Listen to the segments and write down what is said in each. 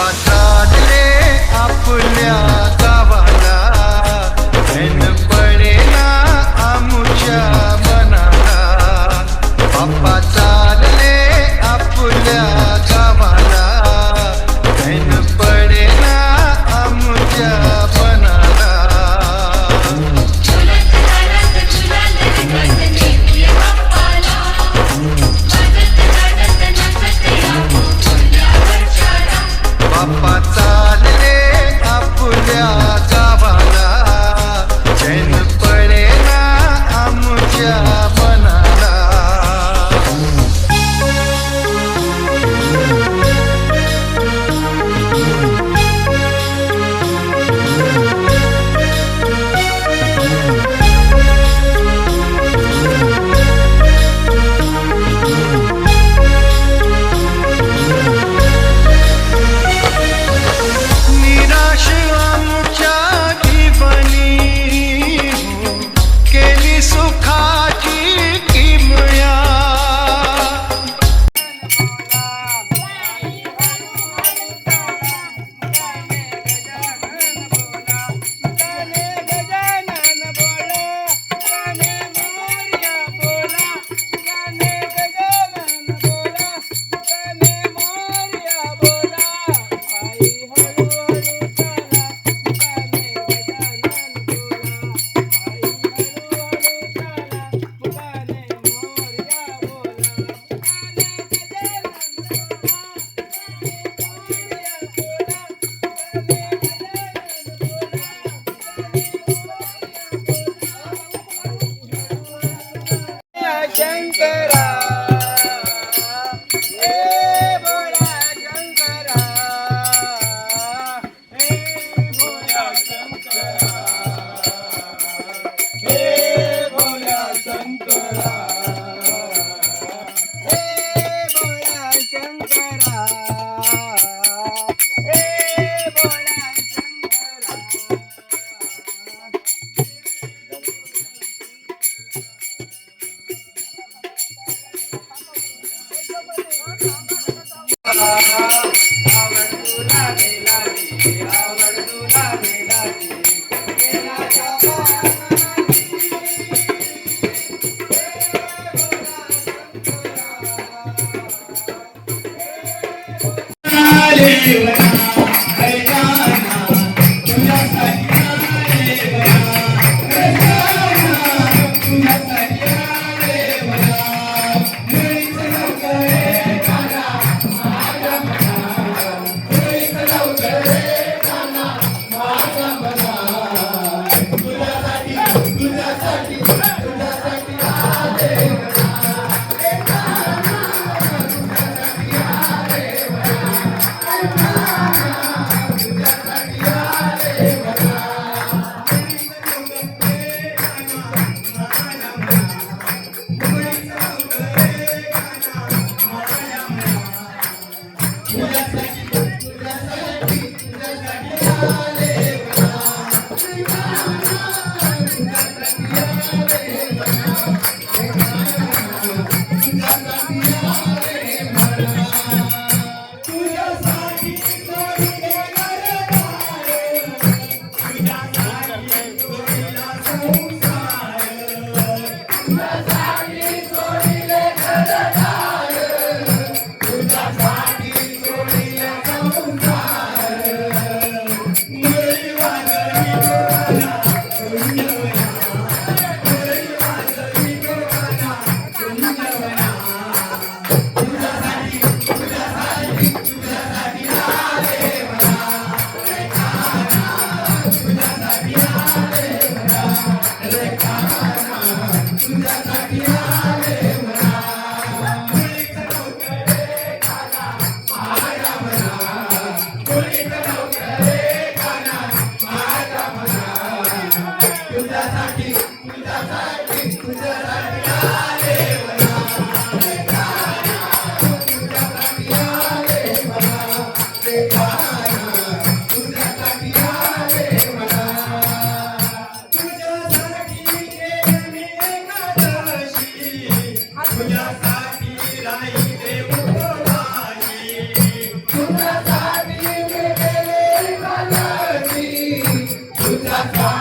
बाप्पा रे आपल्या Naka.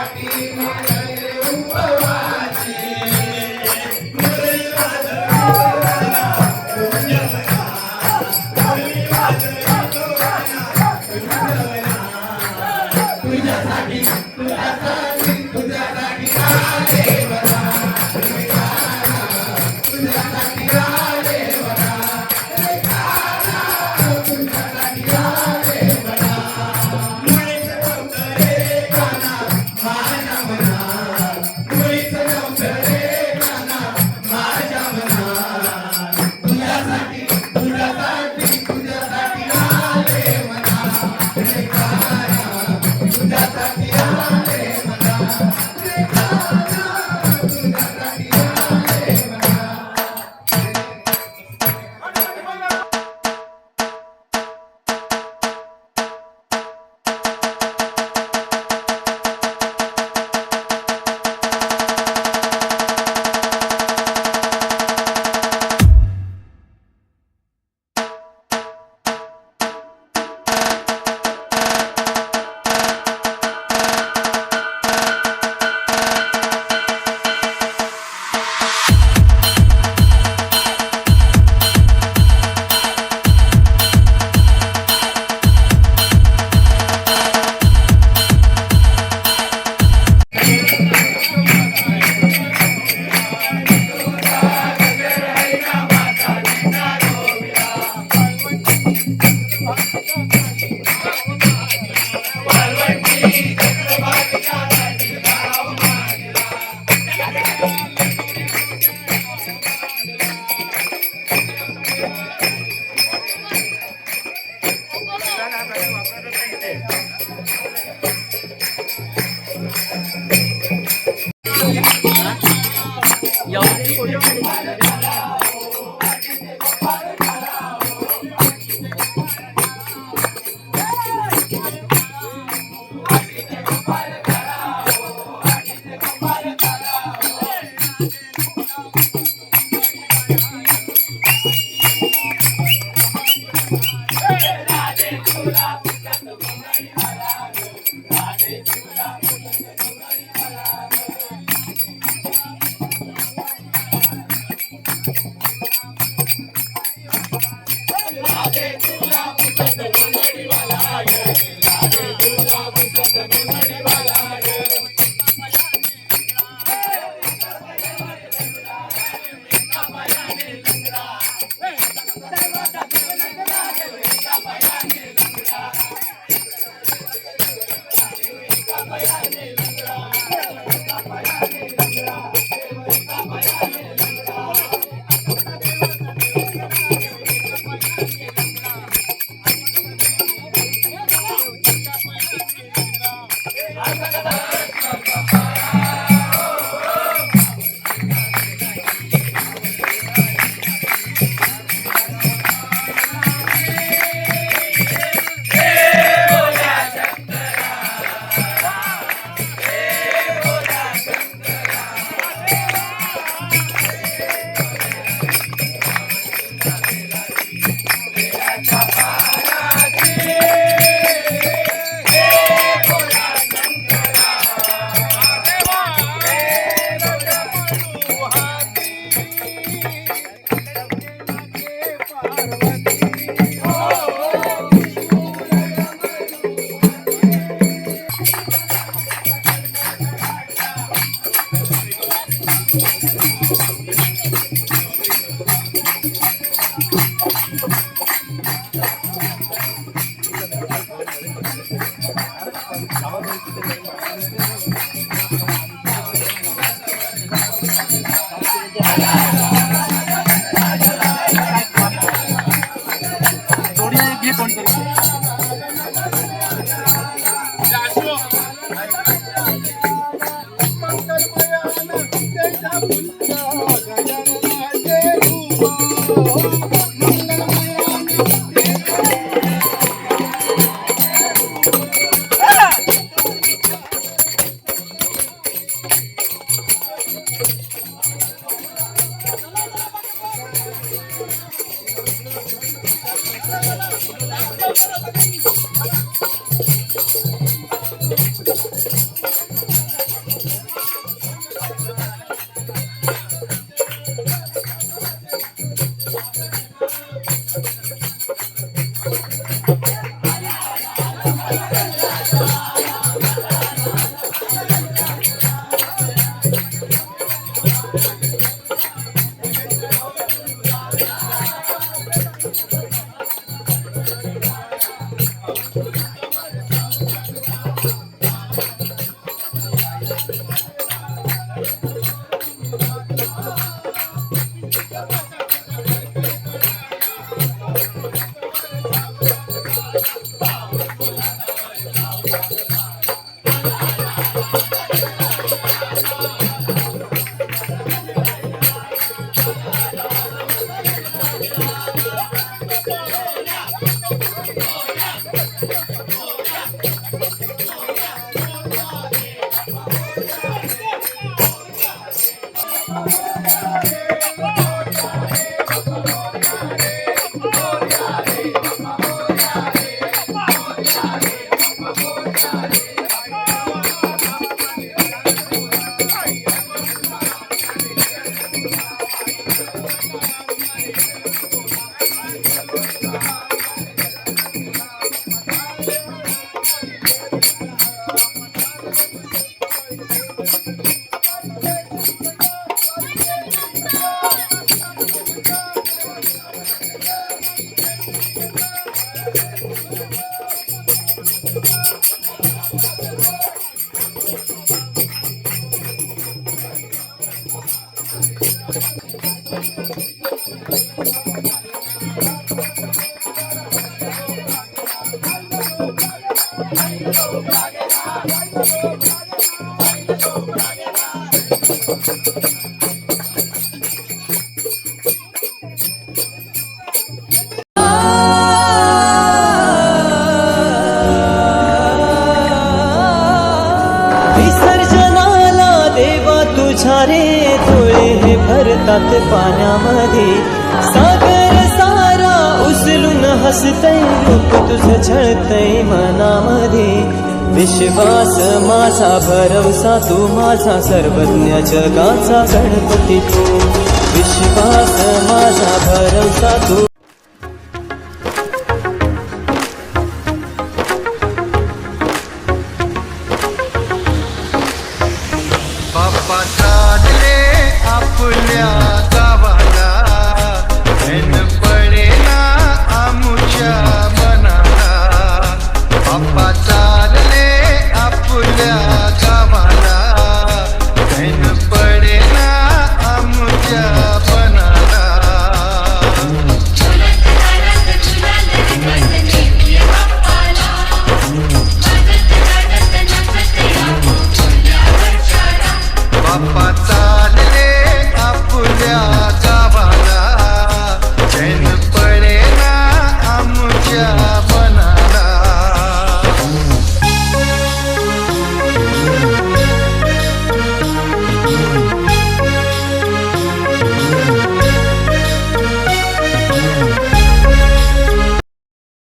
भरतात पाण्यामध्ये. सागर सारा उचलून हसतय रूप तुझं छळतय मनामध्ये. विश्वास माझा भरवसा तू माझा सर्वज्ञ जगाचा गणपती. तू विश्वास माझा भरवसा तू